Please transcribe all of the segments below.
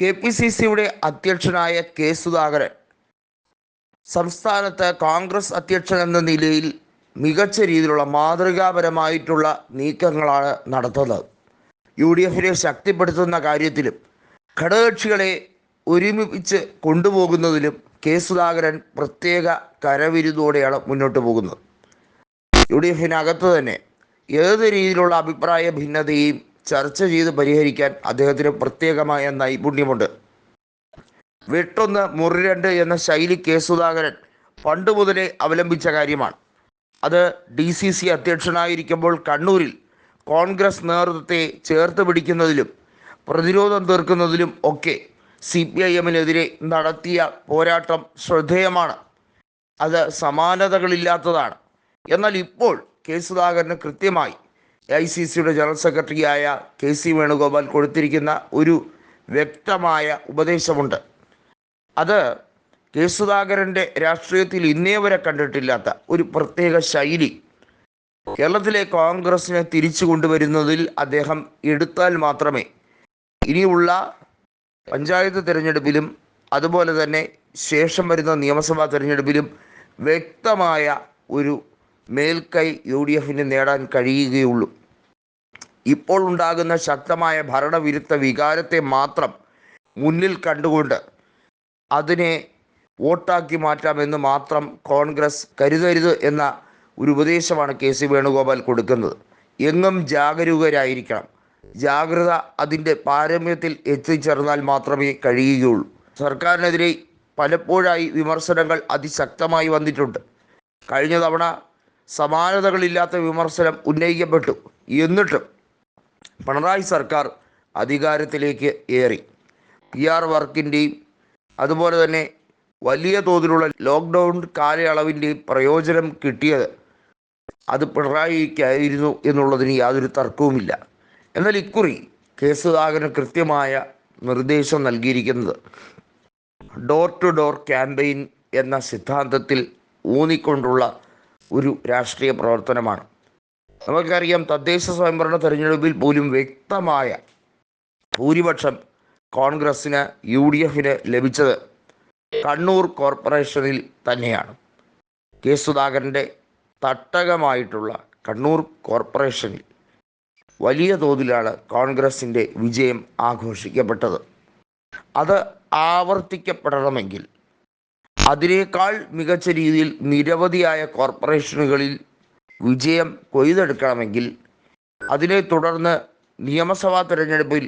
K P C സിയുടെ അധ്യക്ഷനായ K Sudhakaran. സംസ്ഥാനത്ത് കോൺഗ്രസ് അധ്യക്ഷൻ എന്ന നിലയിൽ മികച്ച രീതിയിലുള്ള മാതൃകാപരമായിട്ടുള്ള നീക്കങ്ങളാണ് നടത്തുന്നത്. യു ഡി എഫിനെ ശക്തിപ്പെടുത്തുന്ന കാര്യത്തിലും ഘടകകക്ഷികളെ ഒരുമിപ്പിച്ച് കൊണ്ടുപോകുന്നതിലും കെ സുധാകരൻ പ്രത്യേക കരവിരുതോടെയാണ് മുന്നോട്ട് പോകുന്നത്. യു ഡി എഫിനകത്ത് തന്നെ ഏത് രീതിയിലുള്ള അഭിപ്രായ ഭിന്നതയും ചർച്ച ചെയ്ത് പരിഹരിക്കാൻ അദ്ദേഹത്തിന് പ്രത്യേകമായ നൈപുണ്യമുണ്ട്. വെട്ടൊന്ന് മുറി രണ്ട് എന്ന ശൈലി കെ സുധാകരൻ പണ്ട് മുതലേ അവലംബിച്ച കാര്യമാണ്. അത് ഡി സി സി അധ്യക്ഷനായിരിക്കുമ്പോൾ കണ്ണൂരിൽ കോൺഗ്രസ് നേതൃത്വത്തെ ചേർത്ത് പിടിക്കുന്നതിലും പ്രതിരോധം തീർക്കുന്നതിലും ഒക്കെ സി പി ഐ എമ്മിനെതിരെ നടത്തിയ പോരാട്ടം ശ്രദ്ധേയമാണ്. അത് സമാനതകളില്ലാത്തതാണ്. എന്നാൽ ഇപ്പോൾ കെ സുധാകരന് കൃത്യമായി ഐ സി സിയുടെ ജനറൽ സെക്രട്ടറിയായ കെ സി വേണുഗോപാൽ കൊടുത്തിരിക്കുന്ന ഒരു വ്യക്തമായ ഉപദേശമുണ്ട്. അത് കെ സുധാകരന്റെ രാഷ്ട്രീയത്തിൽ ഇന്നേ വരെ കണ്ടിട്ടില്ലാത്ത ഒരു പ്രത്യേക ശൈലി. കേരളത്തിലെ കോൺഗ്രസിനെ തിരിച്ചു കൊണ്ടുവരുന്നതിൽ അദ്ദേഹം എടുത്താൽ മാത്രമേ ഇനിയുള്ള പഞ്ചായത്ത് തിരഞ്ഞെടുപ്പിലും അതുപോലെ തന്നെ ശേഷം വരുന്ന നിയമസഭാ തിരഞ്ഞെടുപ്പിലും വ്യക്തമായ ഒരു മേൽക്കൈ യു ഡി എഫിന് നേടാൻ കഴിയുകയുള്ളൂ. ഇപ്പോൾ ഉണ്ടാകുന്ന ശക്തമായ ഭരണവിരുദ്ധ വികാരത്തെ മാത്രം മുന്നിൽ കണ്ടുകൊണ്ട് അതിനെ വോട്ടാക്കി മാറ്റാമെന്ന് മാത്രം കോൺഗ്രസ് കരുതരുത് എന്ന ഒരു ഉപദേശമാണ് കെ സി വേണുഗോപാൽ കൊടുക്കുന്നത്. എങ്ങും ജാഗരൂകരായിരിക്കണം. ജാഗ്രത അതിന്റെ പാരമ്യത്തിൽ എത്തിച്ചേർന്നാൽ മാത്രമേ കഴിയുകയുള്ളൂ. സർക്കാരിനെതിരെ പലപ്പോഴായി വിമർശനങ്ങൾ അതിശക്തമായി വന്നിട്ടുണ്ട്. കഴിഞ്ഞ തവണ സമാനതകളില്ലാത്ത വിമർശനം ഉന്നയിക്കപ്പെട്ടു. എന്നിട്ടും പിണറായി സർക്കാർ അധികാരത്തിലേക്ക് ഏറി. പി ആർ വർക്കിന്റെയും അതുപോലെ തന്നെ വലിയ തോതിലുള്ള ലോക്ക്ഡൗൺ കാലയളവിന്റെയും പ്രയോജനം കിട്ടിയത് അത് പിണറായിക്കായിരുന്നു എന്നുള്ളതിന് യാതൊരു തർക്കവുമില്ല. എന്നാൽ ഇക്കുറി കെ സുധാകരന് കൃത്യമായ നിർദ്ദേശം നൽകിയിരിക്കുന്നത് ഡോർ ടു ഡോർ ക്യാമ്പയിൻ എന്ന സിദ്ധാന്തത്തിൽ ഊന്നിക്കൊണ്ടുള്ള ഒരു രാഷ്ട്രീയ പ്രവർത്തനമാണ്. നമുക്കറിയാം തദ്ദേശ സ്വയംഭരണ തെരഞ്ഞെടുപ്പിൽ പോലും വ്യക്തമായ ഭൂരിപക്ഷം കോൺഗ്രസ്സിന് യു ഡി എഫിന് ലഭിച്ചത് കണ്ണൂർ കോർപ്പറേഷനിൽ തന്നെയാണ്. കെ സുധാകരന്റെ തട്ടകമായിട്ടുള്ള കണ്ണൂർ കോർപ്പറേഷനിൽ വലിയ തോതിലാണ് കോൺഗ്രസിന്റെ വിജയം ആഘോഷിക്കപ്പെട്ടത്. അത് ആവർത്തിക്കപ്പെടണമെങ്കിൽ അതിനേക്കാൾ മികച്ച രീതിയിൽ നിരവധിയായ കോർപ്പറേഷനുകളിൽ വിജയം കൊയ്തെടുക്കണമെങ്കിൽ അതിനെ തുടർന്ന് നിയമസഭാ തിരഞ്ഞെടുപ്പിൽ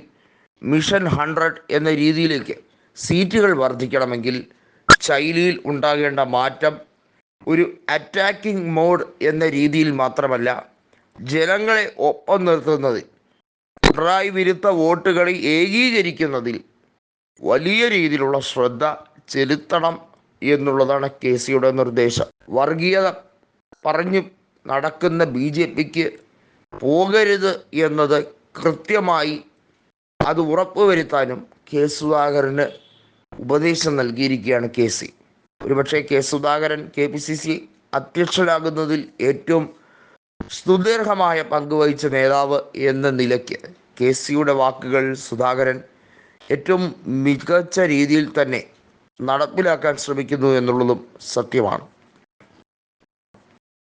മിഷൻ ഹൺഡ്രഡ് എന്ന രീതിയിലേക്ക് സീറ്റുകൾ വർദ്ധിക്കണമെങ്കിൽ ശൈലിയിൽ ഉണ്ടാകേണ്ട മാറ്റം ഒരു അറ്റാക്കിംഗ് മോഡ് എന്ന രീതിയിൽ മാത്രമല്ല ജനങ്ങളെ ഒപ്പം നിർത്തുന്നതിൽ പിണറായി വിരുദ്ധ വോട്ടുകളെ ഏകീകരിക്കുന്നതിൽ വലിയ രീതിയിലുള്ള ശ്രദ്ധ ചെലുത്തണം എന്നുള്ളതാണ് കെ സിയുടെ നിർദ്ദേശം. വർഗീയത പറഞ്ഞു നടക്കുന്ന ബി ജെ പിക്ക് പോകരുത് എന്നത് കൃത്യമായി അത് ഉറപ്പുവരുത്താനും കെ സുധാകരന് ഉപദേശം നൽകിയിരിക്കുകയാണ് കെ സി. ഒരുപക്ഷെ K Sudhakaran K P C C അധ്യക്ഷനാകുന്നതിൽ ഏറ്റവും സ്തുത്യർഹമായ പങ്കുവഹിച്ച നേതാവ് എന്ന നിലയ്ക്ക് കെ സിയുടെ വാക്കുകൾ സുധാകരൻ ഏറ്റവും മികച്ച രീതിയിൽ തന്നെ നടപ്പിലാക്കാൻ ശ്രമിക്കുന്നു എന്നുള്ളതും സത്യമാണ്.